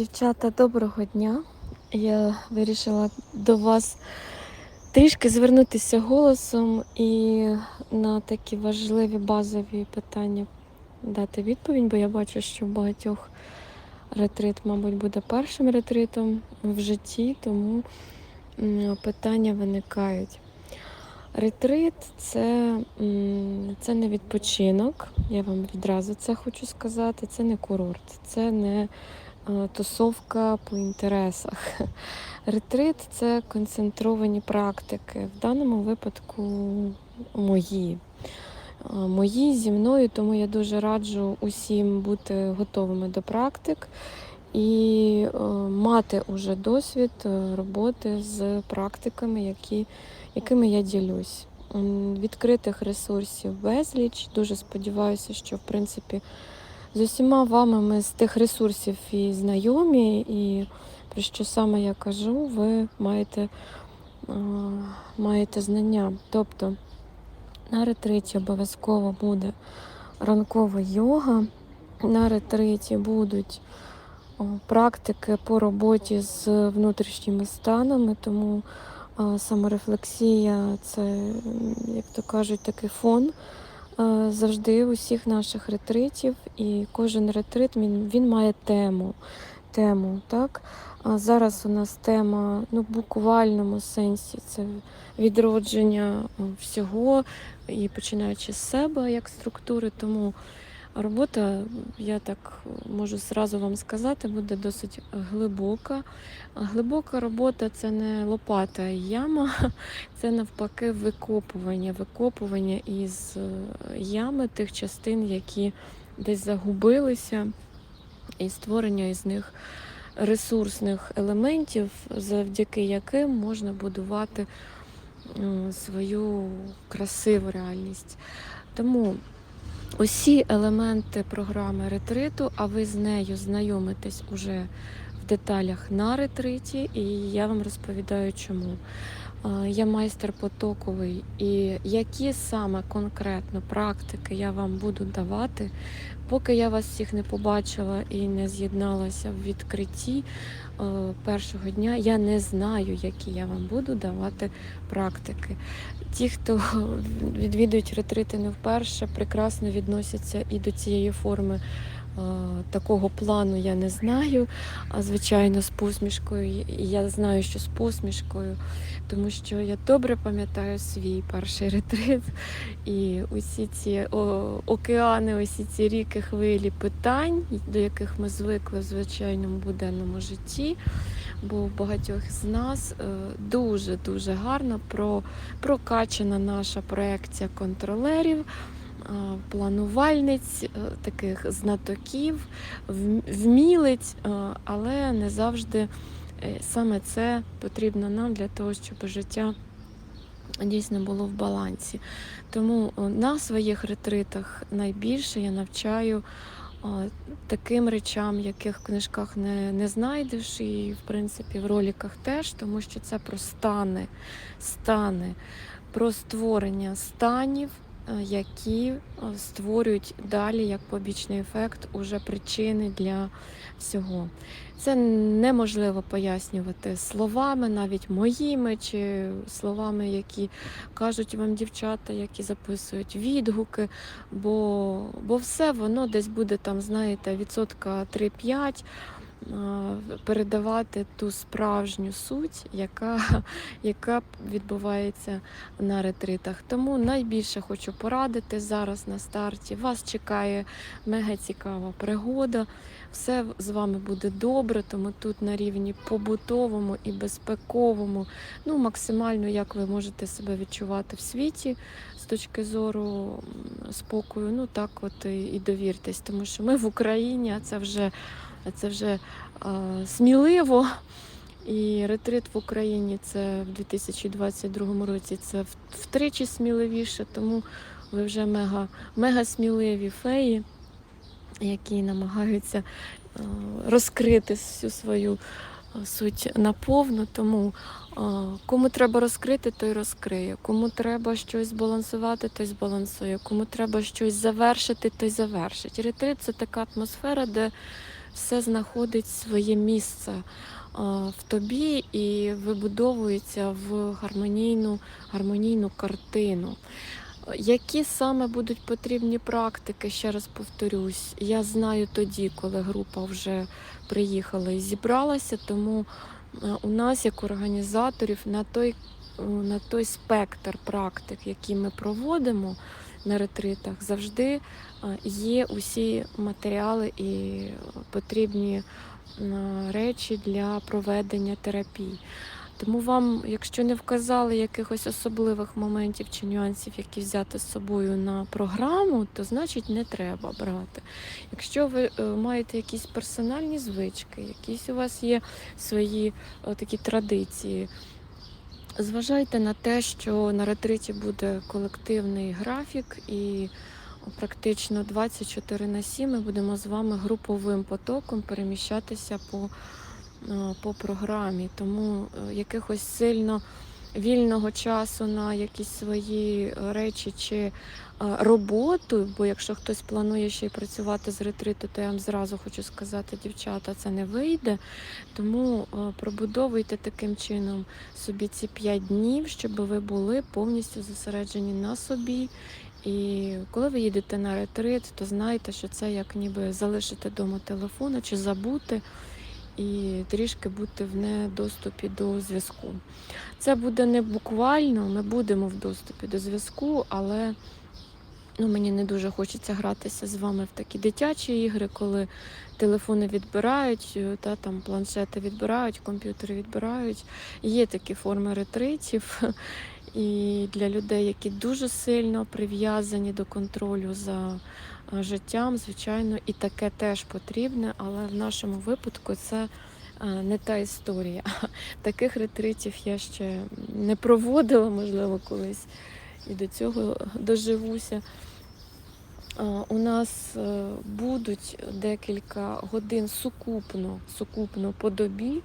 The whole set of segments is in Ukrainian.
Дівчата, доброго дня. Я вирішила до вас трішки звернутися голосом і на такі важливі базові питання дати відповідь, бо я бачу, що багатьох ретрит, мабуть, буде першим ретритом в житті, тому питання виникають. Ретрит це, це не відпочинок, я вам відразу це хочу сказати. Це не курорт, це не тусовка по інтересах. Ретрит це концентровані практики. В даному випадку мої. Е, Мої зі мною, тому я дуже раджу усім бути готовими до практик і е, мати уже досвід е, роботи з практиками, які, якими я ділюсь. Відкритих ресурсів безліч. Дуже сподіваюся, що в принципі з усіма вами ми з тих ресурсів і знайомі, і про що саме я кажу, ви маєте, маєте знання. Тобто на ретриті обов'язково буде ранкова йога, на ретриті будуть практики по роботі з внутрішніми станами, тому саморефлексія це, як то кажуть, такий фон завжди усіх наших ретритів, і кожен ретрит він, він має тему. тему так? А зараз у нас тема ну, в буквальному сенсі це відродження е, всього і починаючи з себе як структури. Тому робота, я так можу зразу вам сказати, буде досить глибока. Глибока робота це не лопата і яма, це навпаки викопування, викопування із е, ями тих частин, які десь загубилися, і створення із них ресурсних елементів, завдяки яким можна будувати е, свою красиву реальність. Тому усі елементи програми ретриту, а ви з нею знайомитесь уже деталях на ретриті, і я вам розповідаю, чому. Я майстер потоковий, і які саме конкретно практики я вам буду давати, поки я вас всіх не побачила і не з'єдналася в відкритті першого дня, я не знаю, які я вам буду давати практики. Ті, хто відвідують ретрити не вперше, прекрасно відносяться і до цієї форми. Е, Такого плану я не знаю, а звичайно з посмішкою. Я знаю, що з посмішкою, тому що я добре пам'ятаю свій перший ретрит і усі ці океани, усі ці ріки хвилі питань, до яких ми звикли в звичайному буденному житті. Бо в багатьох з нас дуже дуже гарно прокачана наша проекція контролерів. Е, Планувальниць, е, таких знатоків, вмілиць, е, але не завжди саме це потрібно нам для того, щоб життя дійсно було в балансі. Тому на своїх ретритах найбільше я навчаю таким речам, яких в книжках не, не знайдеш, і в принципі в роліках теж, тому що це про стани, стани, про створення станів. Е, Які е, створюють далі як побічний ефект уже причини для всього. Це неможливо пояснювати словами, навіть моїми, чи словами, які кажуть вам дівчата, які записують відгуки, бо, бо все воно десь буде там, знаєте, відсотка 3-5 а, передавати ту справжню суть, яка, яка відбувається на ретритах. Тому найбільше хочу порадити зараз на старті. Вас чекає мега цікава пригода. Все з вами буде добре, тому тут на рівні побутовому і безпековому, ну максимально як ви можете себе відчувати в світі з точки зору спокою. Ну так, от і, довіртесь, тому що ми в Україні, а це вже це вже а, сміливо. І ретрит в Україні це в 2022 році це втричі сміливіше, тому ви вже мега, мега сміливі феї, які намагаються е, розкрити всю свою е, суть наповну. Тому е, кому треба розкрити, той розкриє. Кому треба щось збалансувати, той збалансує. Кому треба щось завершити, той завершить. Ретрит це така атмосфера, де все знаходить своє місце в тобі і вибудовується в гармонійну, гармонійну картину. Які саме будуть потрібні практики, ще раз повторюсь, я знаю тоді, коли група вже приїхала і зібралася, тому е, у нас, як організаторів, на той, е, на той спектр практик, які ми проводимо на ретритах, завжди е, є усі матеріали і потрібні речі для проведення терапій. Тому вам, якщо не вказали якихось особливих моментів чи нюансів, які взяти з собою на програму, то значить не треба брати. Якщо ви е, маєте якісь персональні звички, якісь у вас є свої е, такі традиції, зважайте на те, що на ретриті буде колективний графік і практично 24 на 7 ми будемо з вами груповим потоком переміщатися по по програмі, тому е, якихось сильно вільного часу на якісь свої е, речі чи е, роботу, бо якщо хтось планує ще й працювати з ретриту, то я вам зразу хочу сказати, дівчата, це не вийде. Тому е, пробудовуйте таким чином собі ці 5 днів, щоб ви були повністю зосереджені на собі. І коли ви їдете на ретрит, то знайте, що це як ніби залишити вдома телефона чи забути і трішки бути в недоступі до зв'язку. Це буде не буквально, ми будемо в доступі до зв'язку, але ну, мені не дуже хочеться гратися з вами в такі дитячі ігри, коли телефони відбирають, та, там, планшети відбирають, комп'ютери відбирають. Є такі форми ретритів. І для людей, які дуже сильно прив'язані до контролю за е, життям, звичайно, і таке теж потрібне, але в нашому випадку це е, не та історія. Таких ретритів я ще не проводила, можливо, колись і до цього доживуся. Е, У нас будуть декілька годин сукупно, сукупно по добі,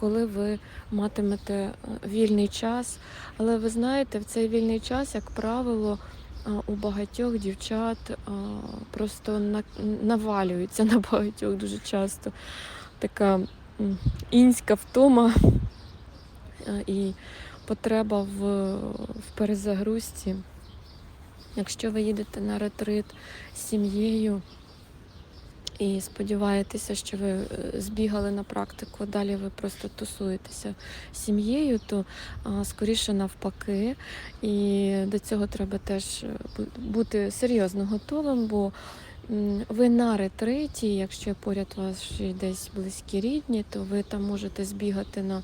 коли ви матимете е, вільний час. Але ви знаєте, в цей вільний час, як правило, е, у багатьох дівчат е, просто на- навалюється на багатьох дуже часто така інська втома і потреба в, в перезагрузці. Якщо ви їдете на ретрит з сім'єю і сподіваєтеся, що ви е, збігали на практику, далі ви просто тусуєтеся сім'єю, то скоріше навпаки. І до цього треба теж е, бути серйозно готовим, бо ви на ретриті, якщо поряд ваші десь близькі рідні, то ви там можете збігати на.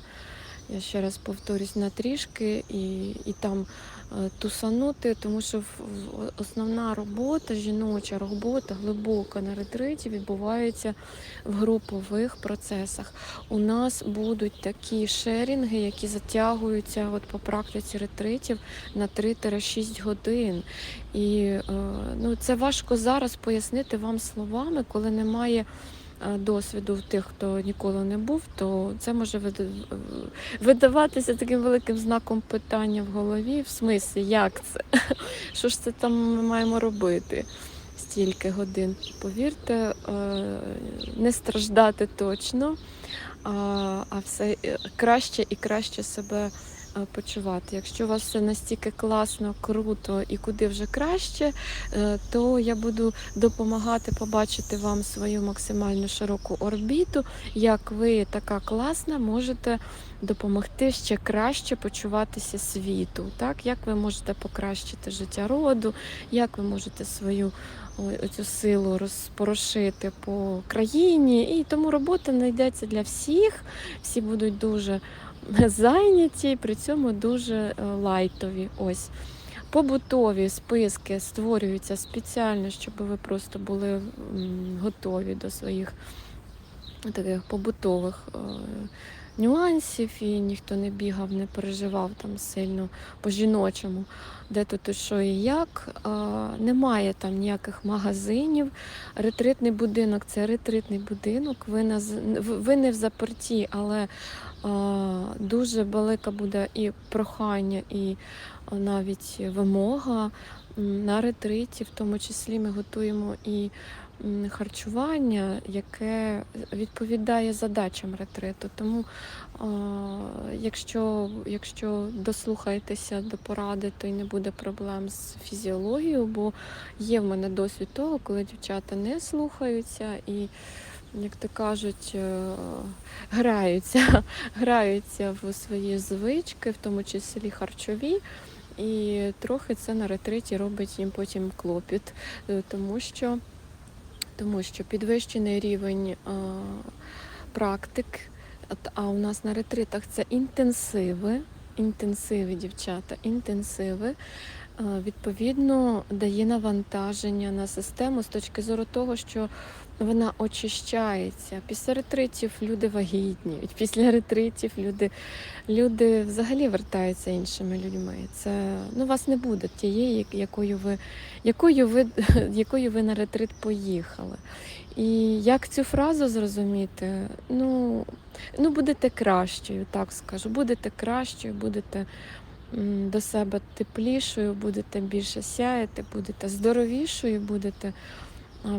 Я ще раз повторюсь на трішки і, і там е, тусанути, тому що основна робота, жіноча робота глибока на ретриті відбувається в групових процесах. У нас будуть такі шерінги, які затягуються от по практиці ретритів на 3-6 годин. І е, ну, це важко зараз пояснити вам словами, коли немає. Е, Досвіду в тих, хто ніколи не був, то це може вида- видаватися таким великим знаком питання в голові. В смислі, як це? Що ж це там ми маємо робити? Стільки годин. Повірте, е, не страждати точно, а, все е, краще і краще себе почувати. Якщо у вас все настільки класно, круто і куди вже краще, е, то я буду допомагати побачити вам свою максимально широку орбіту, як ви така класна можете допомогти ще краще почуватися світу. Так? Як ви можете покращити життя роду, як ви можете свою цю силу розпорошити по країні. І тому робота знайдеться для всіх. Всі будуть дуже зайняті, при цьому дуже е, лайтові. Ось. Побутові списки створюються спеціально, щоб ви просто були готові до своїх таких побутових е, нюансів, і ніхто не бігав, не переживав там сильно по-жіночому, де тут і що і як. Немає там ніяких магазинів. Ретритний будинок це ретритний будинок. Ви, не в заперті, але дуже велика буде і прохання, і навіть вимога на ретриті, в тому числі ми готуємо і харчування, яке відповідає задачам ретриту. Тому, якщо, якщо дослухаєтеся до поради, то й не буде проблем з фізіологією, бо є в мене досвід того, коли дівчата не слухаються і, як то кажуть, е, граються, граються в свої звички, в тому числі харчові. І трохи це на ретриті робить їм потім клопіт, е, тому що, тому що підвищений рівень а, практик, а у нас на ретритах це інтенсиви, інтенсиви, дівчата, інтенсиви. А, Відповідно, дає навантаження на систему з точки зору того, що вона очищається. Після ретритів люди вагітніють, після ретритів люди, люди взагалі вертаються іншими людьми. Це ну, вас не буде тієї, якою ви, якою ви, якою ви на ретрит поїхали. І як цю фразу зрозуміти? Ну, ну будете кращою, так скажу. Будете кращою, будете до себе теплішою, будете більше сяяти, будете здоровішою, будете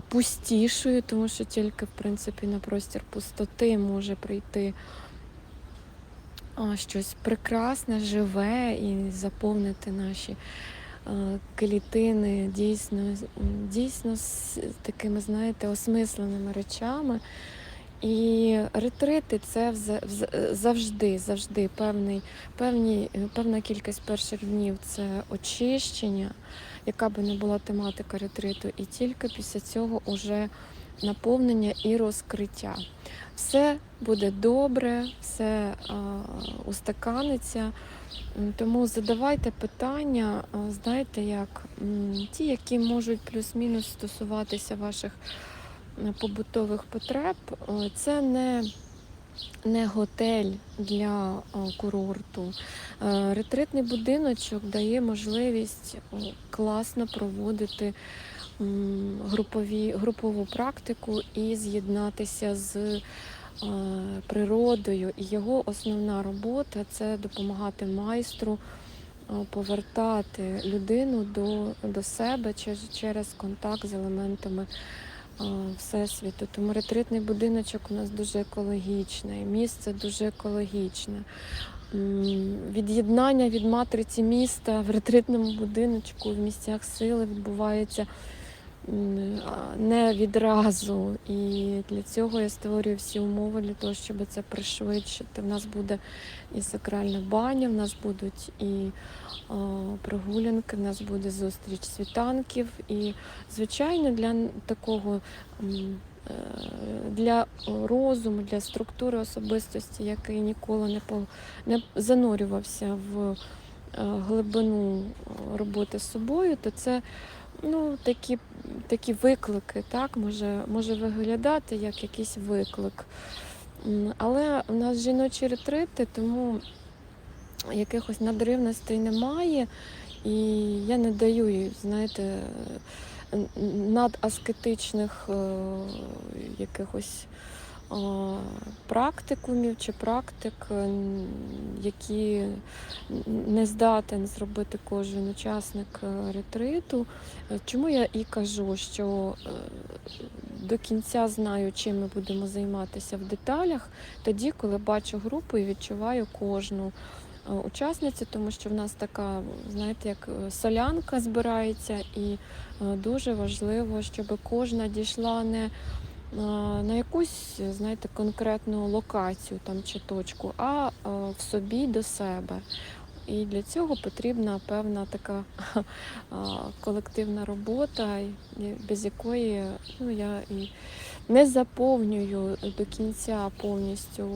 пустішою, тому що тільки в принципі на простір пустоти може прийти щось прекрасне, живе і заповнити наші клітини дійсно, дійсно з такими, знаєте, осмисленими речами. І ретрити це завжди, завжди певний, певні, певна кількість перших днів це очищення, яка би не була тематика ретриту, і тільки після цього уже наповнення і розкриття. Все буде добре, все а, устаканиться. Тому задавайте питання, знаєте, як ті, які можуть плюс-мінус стосуватися ваших побутових потреб. Е, Це не, не готель для е, курорту. Е, Ретритний будиночок дає можливість класно проводити групові, групову практику і з'єднатися з природою. І його основна робота це допомагати майстру повертати людину до, до себе через, через контакт з елементами Всесвіту. Тому ретритний будиночок у нас дуже екологічний, місце дуже екологічне. Від'єднання від матриці міста в ретритному будиночку в місцях сили відбувається не відразу. І для цього я створюю всі умови для того, щоб це пришвидшити. В нас буде і сакральна баня, в нас будуть і прогулянки, в нас буде зустріч світанків. І, звичайно, для такого е, для розуму, для структури особистості, який ніколи не, по, не занурювався в е, глибину е, роботи з собою, то це ну, такі, такі виклики, так, може, може виглядати як якийсь виклик. Але у нас жіночі ретрити, тому якихось надривностей немає. І я не даю знаєте, надаскетичних е, якихось практикумів чи практик, е, які не здатен зробити кожен учасник е, ретриту. Е, Чому я і кажу, що е, до кінця знаю, чим ми будемо займатися в деталях, тоді, коли бачу групу і відчуваю кожну е, учасницю, тому що в нас така, знаєте, як е, солянка збирається, і е, дуже важливо, щоб кожна дійшла не е, на якусь, знаєте, конкретну локацію там чи точку, а е, в собі до себе. І для цього потрібна певна така а, колективна робота, без якої ну, я і не заповнюю до кінця повністю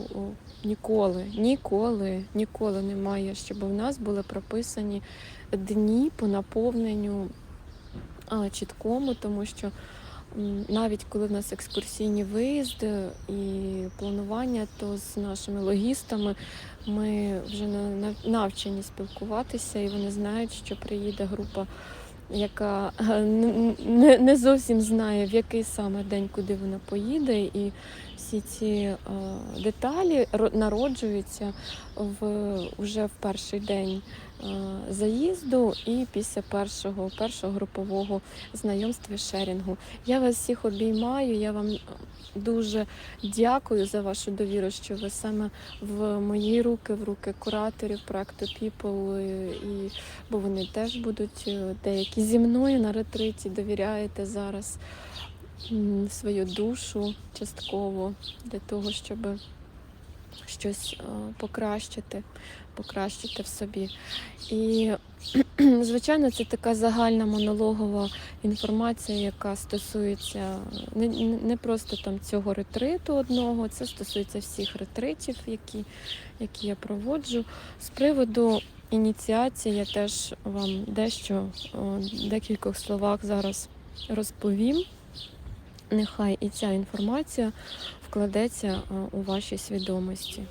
ніколи, ніколи, ніколи немає, щоб в нас були прописані дні по наповненню чіткому, тому що навіть коли в нас екскурсійні виїзди і планування, то з нашими логістами ми вже на- на- навчені спілкуватися, і вони знають, що приїде група, яка е, не, зовсім знає, в який саме день, куди вона поїде. І всі ці е, деталі народжуються в уже в перший день заїзду і після першого першого групового знайомства і шерінгу. Я вас всіх обіймаю. Я вам дуже дякую за вашу довіру, що ви саме в мої руки, в руки кураторів проекту People, е, і бо вони теж будуть е, деякі зі мною на ретриті довіряєте зараз свою душу частково для того, щоб щось е, покращити, покращити в собі. І, звичайно, це така загальна монологова інформація, яка стосується не, не просто там цього ретриту одного, це стосується всіх ретритів, які, які я проводжу. З приводу ініціації я теж вам дещо в декількох словах зараз розповім. Нехай і ця інформація вкладеться у вашій свідомості.